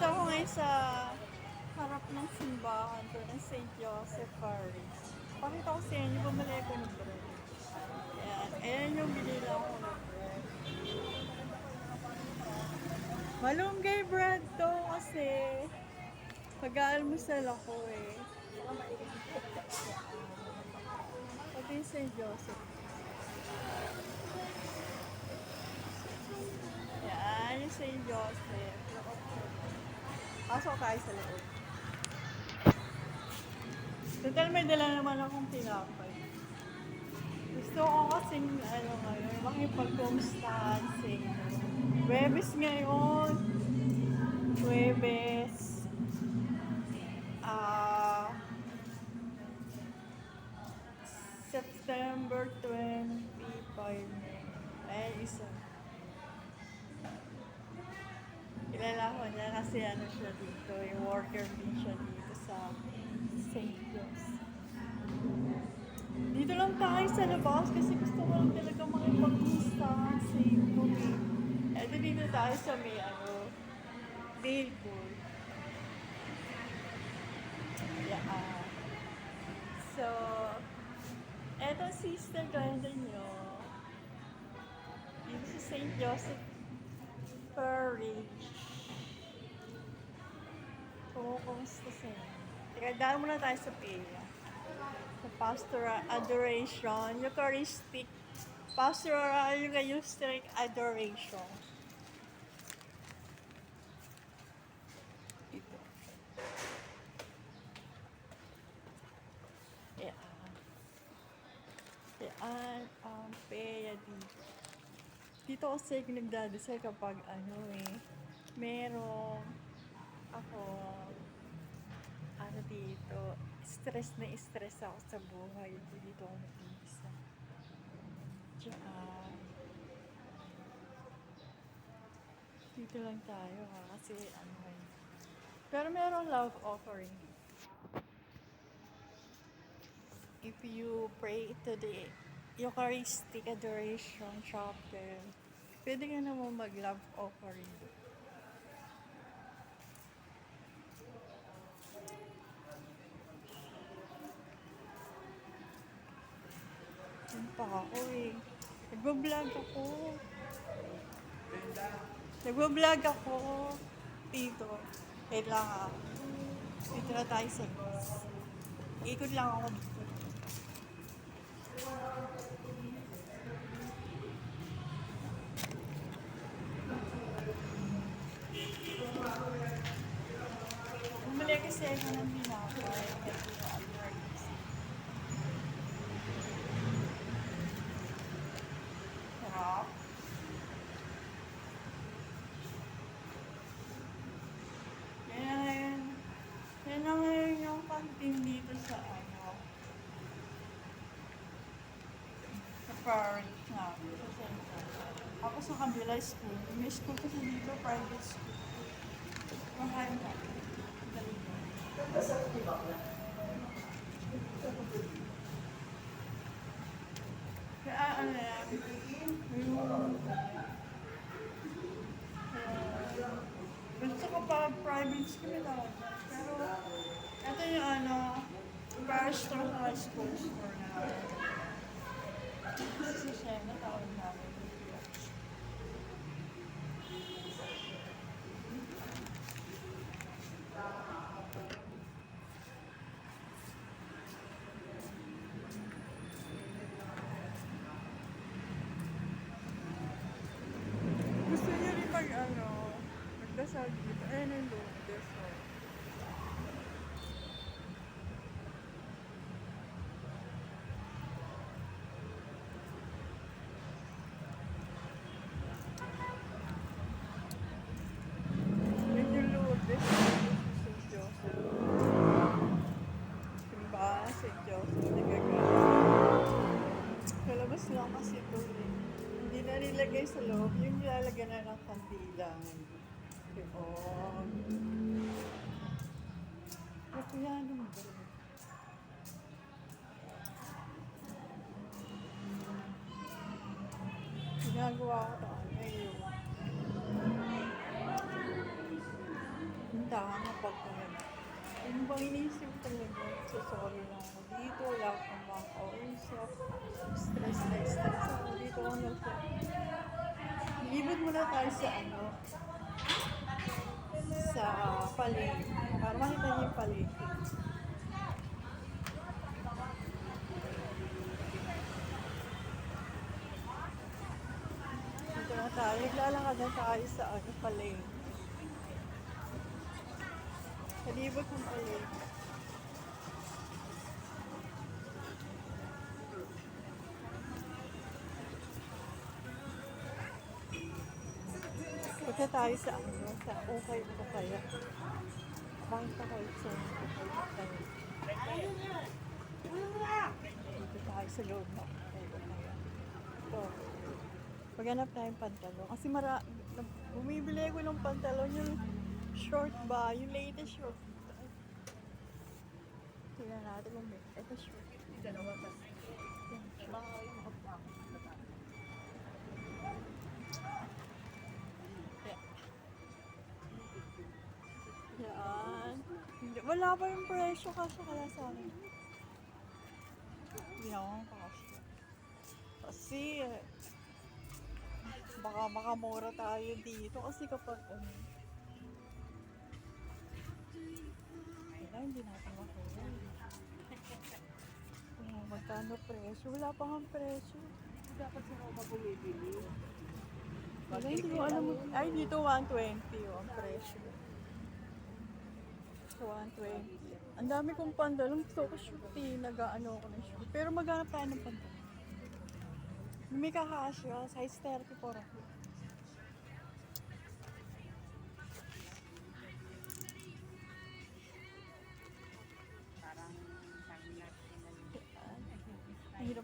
Nandito ako ngayon sa harap ng simbahan to ng St. Joseph Parish. Pakita ko sa inyo, bumili ako ng bread. Ayan, ayan yung binila ko ng bread. Malunggay bread to kasi pag-aalmusal ako eh. Pati yung St. Joseph. Yan, yung St. Joseph. Pasok tayo sa loob. Total may dala naman akong tinapay. Gusto ko kasing ano ngayon, makipagkumustahan sa inyo. Webes ngayon. Webes. Ah... September 25. Kasi ano siya dito, yung worker din siya dito sa St. John's. Dito lang tayo sa labas kasi gusto ko lang talaga makipag-mustahan sa eh. Eto dito tayo sa may ano, billboard. Yeah. So, eto sister ganda nyo. Dito sa St. Joseph Parish. Kumukusta sa inyo? Teka, dahil muna tayo sa Pia. Sa Pastoral Adoration, Eucharistic, Pastoral Eucharistic Adoration. Ito. Yan. Yan ang Pia dito. Dito kasi nagdadasal kapag ano eh, merong ako, ano dito, stress na stress ako sa buhay. Dito ako nag-iisa. Tsaka, dito lang tayo ha, kasi ano eh. Pero merong love offering. If you pray to the Eucharistic Adoration Chapel, pwede ka naman mag-love offering. Yan pa ako eh. Nagbablog ako. Nagbablog ako. Dito. Wait lang ah. Dito na tayo sa bus. Ikot lang ako dito. Bumili kasi ako ng binakay. Kasi yung emergency. Sarap. Yan na ngayon. Yan na ngayon yung canteen dito sa ano. Sa parish namin. Sa sa kabila school. May school kasi dito, private school. Mahal na. Kaya ano yan, yung... Gusto ko pa private school na tawag na. Pero, ito yung ano, parish to high school store na. Kasi siya, natawag namin. Gusto niyo rin mag ano, magdasal dito. Ayan yung loob, dasal. Yan yung loob, dasal. St. Joseph. Simbahan, St. Joseph. Nagagawa. Labas lang kasi ito. Hindi na nilagay sa loob. Yung nilalagyan na ng kandila. Oh. Ito yan yung bro. Ginagawa ko ito. Ngayon. tindahan na pagkain. Ano ba iniisip talaga? So, sorry lang ako dito. Wala akong makausap. Stress na stress ako dito. Ano po? Libot muna tayo sa ano? Sa palengke. Para makita niyo yung palengke. Dito na tayo. Naglalakad na tayo sa ano, palengke. Palibot ng palengke. Punta tayo sa ano, sa okay ko kaya. Sa okay ko kaya. Dito tayo sa loob na okay ko kaya. Ito. Maghanap tayong pantalon. Kasi mara, bumibili ko ng pantalon yung short ba, yung latest short. Tingnan natin kung may, ito short. Dalawa pa. Yan. Yan. Wala pa yung presyo kasi kaya sa akin. Hindi ako kasi. Kasi, eh, baka makamura tayo dito kasi kapag ano, wala, hindi natin makuha. Magkano presyo, wala pa nga presyo. Dapat sa mga bumibili. Wala, hindi ko alam. Ay, dito 120 oh, ang presyo. So, 120. Ang dami kong pantalon. Gusto ko shoot eh. Nag-ano ako ng shoot. Pero maghanap tayo ng pantalon. May kakasya. Size 34 ako.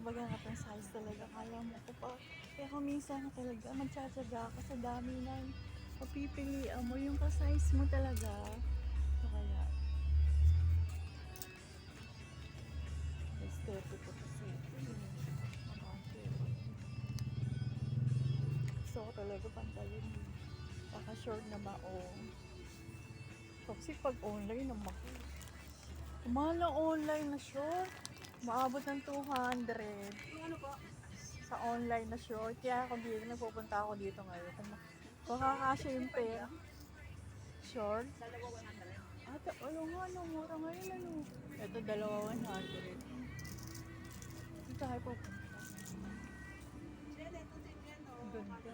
Ang hirap maghanap ng size talaga. Kaya mo ko pa. Kaya kung minsan talaga, magtsatsaga ka sa dami ng mapipilian mo yung ka-size mo talaga. So, kaya, 30 po kasi. Gusto ko talaga pantalon. Baka short na maong. Kasi pag online, ang maki. Mahal online na short. Maabot ng 200 Ano po? sa online na short. Kaya ako dito, nagpupunta ako dito ngayon. Kung makakasya yung pera. Short. Dalawa 100. Ate, ano nga, ano, mura ngayon, ano. Ito, dalawa 100. Dito tayo pupunta. Ganda.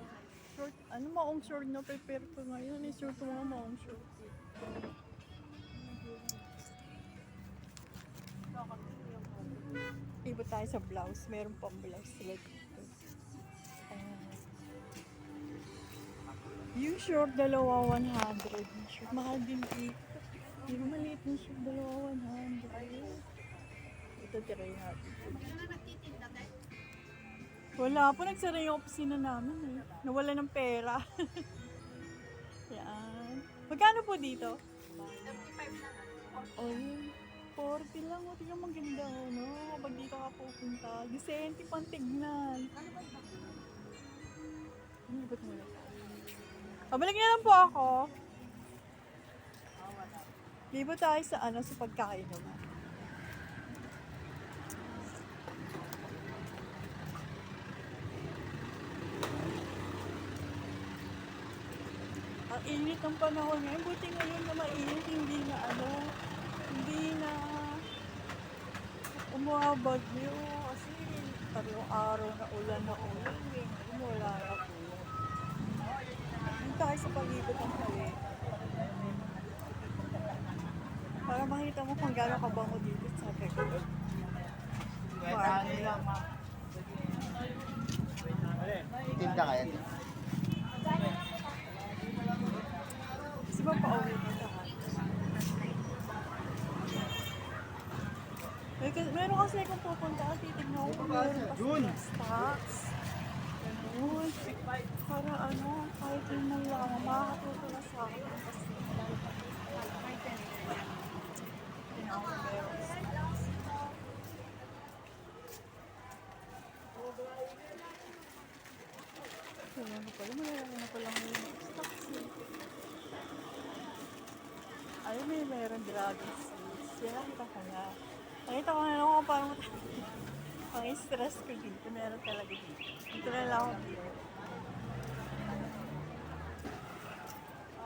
Short, ano maong short na prepare ko ngayon? Eh, short mga maong short. Iba tayo sa blouse. Meron pang blouse sila dito. Ayan. Yung short, dalawa 100. Yung short, mahal din dito. Yung maliit yung short, dalawa 100. Ito, try natin. Wala po, nagsara yung opisina namin eh. Nawala ng pera. Yan. Magkano po dito? 75 na. Oh, yun. 40 lang. O, tingnan maganda, no? Ka pupunta. Disente pang tignan. Ano ba't muna tayo? Pabalik na lang po ako. Wala. Libo tayo sa ano, sa pagkain naman. Ang init ng panahon ngayon. Buti ngayon na mainit, hindi na ano, hindi na umabagyo. Kasi tatlong araw na ulan na ulan. Eh. Wala na po. Tayo sa palibot ng palit. Para makita mo kung gaano kabango dito sa Quebec. Marami lang, ma'am. Tinda kaya. Kasi ba pauwi na lahat? May, kas- meron kasi akong pupunta, titignan ko kung meron pa silang stocks. Ganun. Para ano, kahit yun man lang, makakatulong na sa akin. Kasi, tignan ko kung meron stocks. Kaya na pala, malalaki na pala ngayon yung stocks eh. Ayun, may meron dragon fruits. Yan ko na. Nakita ko na lang kung parang ang stress ko dito. Meron talaga dito. Dito na lang ako dito.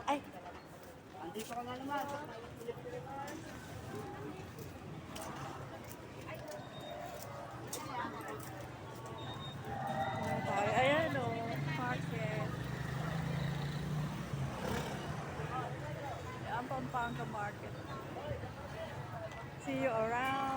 Ay! Andito ka na naman. Tayo. Ayan o. Market. Ang Pampanga Market. See you around.